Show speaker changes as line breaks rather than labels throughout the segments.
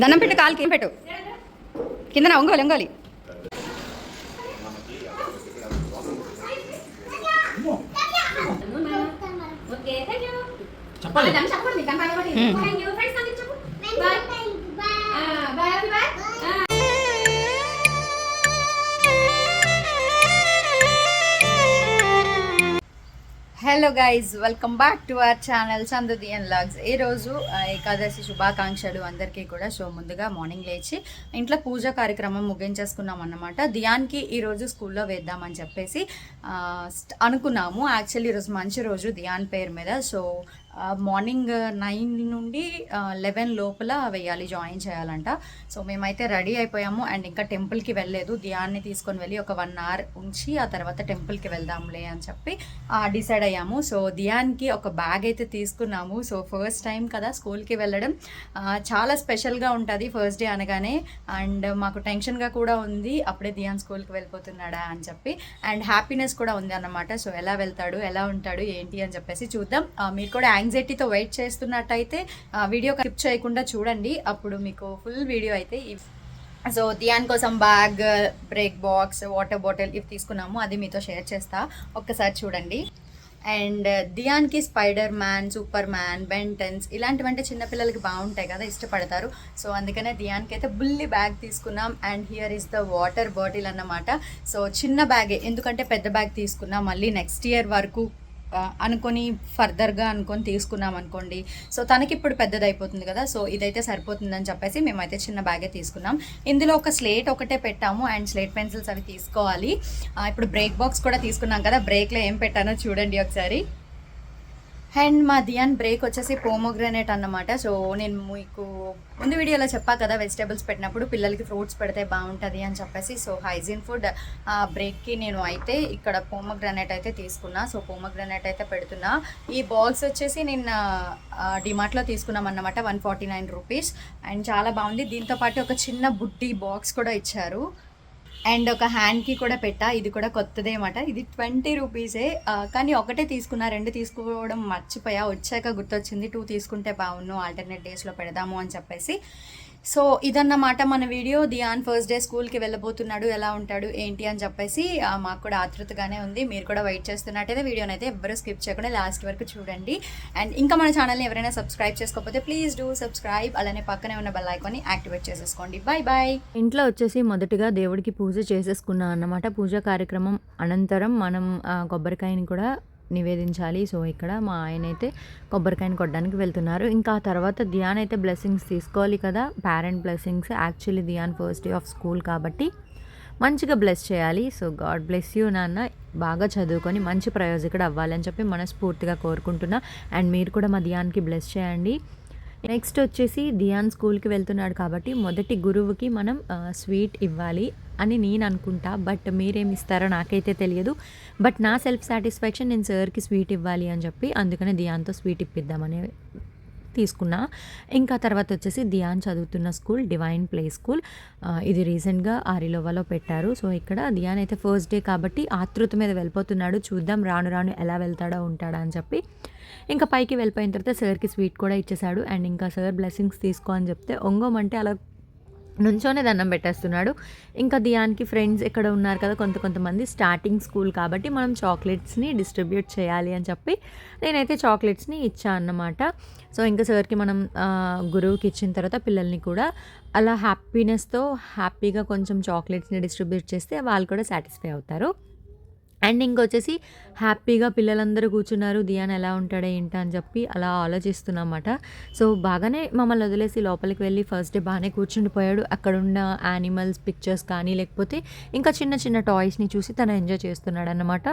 దండం పెట్టు కాలుకి ఏం పెట్టు. కిందన ఒంగోలి ఒంగోలి.
చెప్పాలి
hello guys welcome back to our channel చందుది and logs ఈరోజు రోజు ఏకాదశి శుభాకాంక్షలు అందరికీ కూడా. సో ముందుగా మార్నింగ్ లేచి ఇంట్లో పూజ కార్యక్రమం ముగించేసుకున్నాం అన్నమాట. దియాన్కి ఈరోజు స్కూల్లో వేద్దామని చెప్పేసి అనుకున్నాము. యాక్చువల్లీ ఈరోజు మంచి రోజు దియాన్ పేరు మీద. సో మార్నింగ్ నైన్ నుండి లెవెన్ లోపల వేయాలి జాయిన్ చేయాలంట. సో మేమైతే రెడీ అయిపోయాము. అండ్ ఇంకా టెంపుల్కి వెళ్ళలేదు. దియాన్ని తీసుకొని వెళ్ళి ఒక వన్ అవర్ ఉంచి ఆ తర్వాత టెంపుల్కి వెళ్దాంలే అని చెప్పి డిసైడ్ అయ్యాము. సో దియాన్కి ఒక బ్యాగ్ అయితే తీసుకున్నాము. సో ఫస్ట్ టైం కదా స్కూల్కి వెళ్ళడం. చాలా స్పెషల్గా ఉంటుంది ఫస్ట్ డే అనగానే. అండ్ మాకు టెన్షన్గా కూడా ఉంది. అప్పుడే దియాన్ స్కూల్కి వెళ్ళిపోతున్నాడా అని చెప్పి. అండ్ హ్యాపీనెస్ కూడా ఉంది అన్నమాట. సో ఎలా వెళ్తాడు ఎలా ఉంటాడు ఏంటి అని చెప్పేసి చూద్దాం. మీరు కూడా యాంగ్జైటీతో వెయిట్ చేస్తున్నట్టయితే వీడియో స్కిప్ చేయకుండా చూడండి. అప్పుడు మీకు ఫుల్ వీడియో అయితే సో దియాన్ కోసం bag break box water bottle ఇవి తీసుకున్నాము. అది మీతో షేర్ చేస్తా. ఒక్కసారి చూడండి. అండ్ దియాన్కి స్పైడర్ మ్యాన్ సూపర్ మ్యాన్ బెంటన్స్ ఇలాంటివంటే చిన్నపిల్లలకి బాగుంటాయి కదా ఇష్టపడతారు. సో అందుకనే దియాన్కి అయితే బుల్లి బ్యాగ్ తీసుకున్నాం. And here is the water bottle అన్నమాట. సో చిన్న బ్యాగే ఎందుకంటే పెద్ద బ్యాగ్ తీసుకున్నాం మళ్ళీ నెక్స్ట్ ఇయర్ వరకు అనుకొని ఫర్దర్గా అనుకొని తీసుకున్నాం అనుకోండి. సో తనకి ఇప్పుడు పెద్దది అయిపోతుంది కదా. సో ఇదైతే సరిపోతుందని చెప్పేసి మేమైతే చిన్న బ్యాగే తీసుకున్నాం. ఇందులో ఒక స్లేట్ ఒకటే పెట్టాము. అండ్ స్లేట్ పెన్సిల్స్ అవి తీసుకోవాలి. ఇప్పుడు బ్రేక్ బాక్స్ కూడా తీసుకున్నాం కదా. బ్రేక్లో ఏం పెట్టానో చూడండి ఒకసారి. అండ్ మా దియాన్ బ్రేక్ వచ్చేసి పోమోగ్రనేట్ అన్నమాట. సో నేను మీకు ముందు వీడియోలో చెప్పా కదా వెజిటేబుల్స్ పెట్టినప్పుడు పిల్లలకి ఫ్రూట్స్ పెడితే బాగుంటుంది అని చెప్పేసి. సో హైజీన్ ఫుడ్ బ్రేక్కి నేను అయితే ఇక్కడ పోమోగ్రనేట్ అయితే తీసుకున్నా. సో పోమోగ్రనేట్ అయితే పెడుతున్నా. ఈ బాల్స్ వచ్చేసి నిన్న డిమార్ట్లో తీసుకున్నాం అన్నమాట one forty nine rupees. And చాలా బాగుంది. దీంతో పాటు ఒక చిన్న బుడ్డి బాక్స్ కూడా ఇచ్చారు. అండ్ ఒక హ్యాండ్కి కూడా పెట్టా. ఇది కూడా కొత్తదే అనమాట ఇది ట్వంటీ రూపీసే కానీ ఒకటే తీసుకున్నా రెండు తీసుకోవడం మర్చిపోయా. వచ్చాక గుర్తొచ్చింది టూ తీసుకుంటే బాగున్ను ఆల్టర్నేట్ డేస్లో పెడదాము అని చెప్పేసి. సో ఇదన్నమాట మన వీడియో. దియాన్ ఫస్ట్ డే స్కూల్కి వెళ్ళబోతున్నాడు ఎలా ఉంటాడు ఏంటి అని చెప్పేసి మాకు కూడా ఆతృతగానే ఉంది. మీరు కూడా వెయిట్ చేస్తున్నట్టయితే వీడియోని అయితే ఎవ్వరూ స్కిప్ చేయకుండా లాస్ట్ వరకు చూడండి. అండ్ ఇంకా మన ఛానల్ని ఎవరైనా సబ్స్క్రైబ్ చేసుకోకపోతే ప్లీజ్ డూ సబ్స్క్రైబ్. అలానే పక్కనే ఉన్న బెల్ ఐకాన్ని యాక్టివేట్ చేసేసుకోండి. బాయ్ బాయ్
ఇంట్లో వచ్చేసి మొదటగా దేవుడికి పూజ చేసేసుకున్నాం అన్నమాట. పూజ కార్యక్రమం అనంతరం మనం కొబ్బరికాయని కూడా నివేదించాలి. సో ఇక్కడ మా ఆయన అయితే కొబ్బరికాయని కొట్టడానికి వెళ్తున్నారు. ఇంకా ఆ తర్వాత ధ్యాన్ అయితే బ్లెస్సింగ్స్ తీసుకోవాలి కదా. Parent blessings actually Dhyan first day of school కాబట్టి మంచిగా బ్లెస్ చేయాలి. సో గాడ్ బ్లెస్ యూ నాన్న. బాగా చదువుకొని మంచి ప్రయోజకుడు అవ్వాలని చెప్పి మనస్ఫూర్తిగా కోరుకుంటున్నా. అండ్ మీరు కూడా మా ధ్యాన్కి బ్లెస్ చేయండి. నెక్స్ట్ వచ్చేసి దియాన్ స్కూల్కి వెళ్తున్నాడు కాబట్టి మొదటి గురువుకి మనం స్వీట్ ఇవ్వాలి. అని నేను అనుకుంటా బట్ మీరేమి ఇస్తారో నాకైతే తెలియదు. బట్ నా సెల్ఫ్ సాటిస్ఫాక్షన్ నేను సార్కి స్వీట్ ఇవ్వాలి అని చెప్పి అందుకనే దియాన్తో స్వీట్ ఇప్పిద్దామని తీసుకున్నా. ఇంకా తర్వాత వచ్చేసి దియాన్ చదువుతున్న స్కూల్ డివైన్ ప్లే స్కూల్. ఇది రీసెంట్గా ఆరిలోవాలో పెట్టారు. సో ఇక్కడ దియాన్ అయితే ఫస్ట్ డే కాబట్టి ఆతృత మీద వెళ్ళిపోతున్నాడు. చూద్దాం రాను రాను ఎలా వెళ్తాడో ఉంటాడా అని చెప్పి. ఇంకా పైకి వెళ్ళిపోయిన తర్వాత సార్కి స్వీట్ కూడా ఇచ్చేశాడు. అండ్ ఇంకా సార్ బ్లెస్సింగ్స్ తీసుకో అని చెప్తే ఒంగోమంటే అలా నుంచోనే దండం పెట్టేస్తున్నాడు. ఇంకా దియాన్కి ఫ్రెండ్స్ ఇక్కడ ఉన్నారు కదా కొంత కొంతమంది స్టార్టింగ్ స్కూల్ కాబట్టి మనం చాక్లెట్స్ని డిస్ట్రిబ్యూట్ చేయాలి అని చెప్పి నేనైతే చాక్లెట్స్ని ఇచ్చా అన్నమాట. సో ఇంకా సార్కి మనం గురువుకి ఇచ్చిన తర్వాత పిల్లల్ని కూడా అలా హ్యాపీనెస్తో హ్యాపీగా కొంచెం చాక్లెట్స్ని డిస్ట్రిబ్యూట్ చేస్తే వాళ్ళు కూడా సాటిస్ఫై అవుతారు. అండ్ ఇంకొచ్చేసి హ్యాపీగా పిల్లలందరూ కూర్చున్నారు దియాన్ ఎలా ఉంటాడో ఏంటా అని చెప్పి అలా ఆలోచిస్తున్నమాట సో బాగానే మమ్మల్ని వదిలేసి లోపలికి వెళ్ళి ఫస్ట్ డే బాగానే కూర్చుండిపోయాడు. అక్కడున్న యానిమల్స్ పిక్చర్స్ కానీ లేకపోతే ఇంకా చిన్న చిన్న టాయ్స్ని చూసి తను ఎంజాయ్ చేస్తున్నాడు అనమాట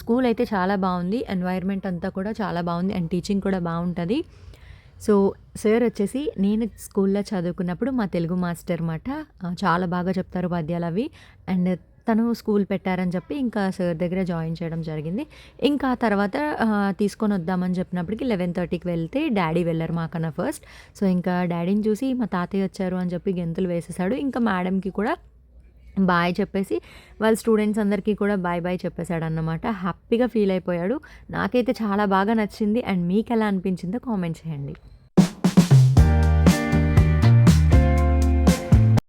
స్కూల్ అయితే చాలా బాగుంది. ఎన్వైర్న్మెంట్ అంతా కూడా చాలా బాగుంది. అండ్ టీచింగ్ కూడా బాగుంటుంది. సో సార్ వచ్చేసి నేను స్కూల్లో చదువుకున్నప్పుడు మా తెలుగు మాస్టర్ మాట చాలా బాగా చెప్తారు పద్యాలు అవి. అండ్ తను స్కూల్ పెట్టారని చెప్పి ఇంకా సార్ దగ్గర జాయిన్ చేయడం జరిగింది. ఇంకా తర్వాత తీసుకొని వద్దామని చెప్పినప్పటికి లెవెన్ థర్టీకి వెళ్తే డాడీ వెళ్ళారు మాకన్నా ఫస్ట్. సో ఇంకా డాడీని చూసి మా తాతయ్య వచ్చారు అని చెప్పి గెంతులు వేసేసాడు ఇంకా మేడంకి కూడా బాయ్ చెప్పేసి వాళ్ళ స్టూడెంట్స్ అందరికీ కూడా బాయ్ బాయ్ చెప్పేశాడు అన్నమాట హ్యాపీగా ఫీల్ అయిపోయాడు. నాకైతే చాలా బాగా నచ్చింది. అండ్ మీకు ఎలా అనిపించిందో కామెంట్ చేయండి.